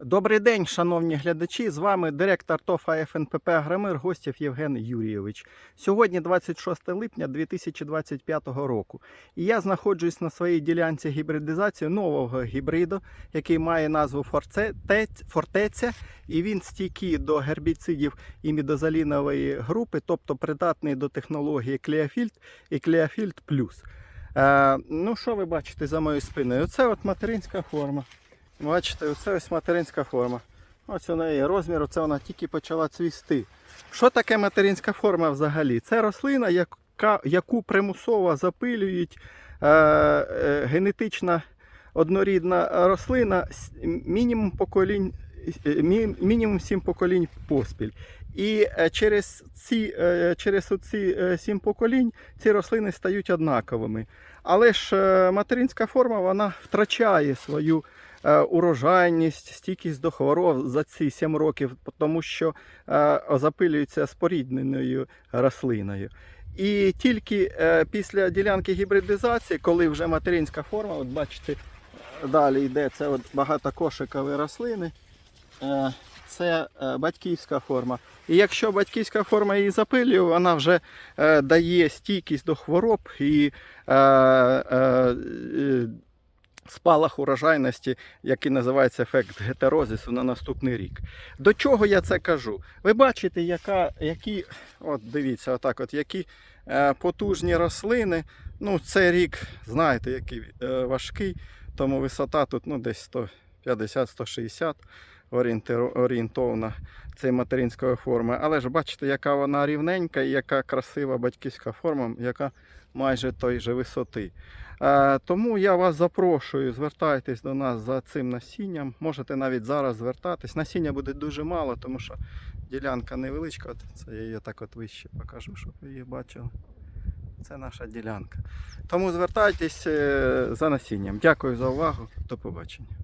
Добрий день, шановні глядачі. З вами директор ТОФ АФНПП Агромир Гостєв Євген Юрійович. Сьогодні 26 липня 2025 року. І я знаходжусь на своїй ділянці гібридизації нового гібриду, який має назву Фортеця. І він стійкий до гербіцидів і мідозалінової групи, тобто придатний до технології Клеофільд і Клеофільд Плюс. Е, ну, що ви бачите за моєю спиною? Оце от материнська форма. Бачите, оце ось материнська форма. Ось у неї розмір, оце вона тільки почала цвісти. Що таке материнська форма взагалі? Це рослина, яка, яку примусово запилюють е, е, генетична однорідна рослина мінімум поколінь. е, Мінімум 7 поколінь поспіль. І е, через ці, е, через ці 7 поколінь ці рослини стають однаковими. Але ж материнська форма вона втрачає свою урожайність, стійкість до хвороб за ці 7 років, тому що е, запилюється спорідненою рослиною. І тільки е, після ділянки гібридизації, коли вже материнська форма, от бачите, далі йде це от багатокошикові рослини. Е, Це е, батьківська форма. І якщо батьківська форма її запилює, вона вже е, дає стійкість до хвороб і е, е, е, спалах урожайності, який називається ефект гетерозису на наступний рік. До чого я це кажу? Ви бачите, яка, які, от дивіться, отак, от, які е, потужні рослини. Ну, цей рік, знаєте, який е, важкий, тому висота тут ну, десь 150-160 орієнтир- орієнтовна цієї материнської форми. Але ж бачите, яка вона рівненька і яка красива батьківська форма, яка майже той же висоти. Е, Тому я вас запрошую, звертайтесь до нас за цим насінням. Можете навіть зараз звертатись. Насіння буде дуже мало, тому що ділянка невеличка. Це я її так от вище покажу, щоб ви її бачили. Це наша ділянка. Тому звертайтесь е, за насінням. Дякую за увагу. До побачення.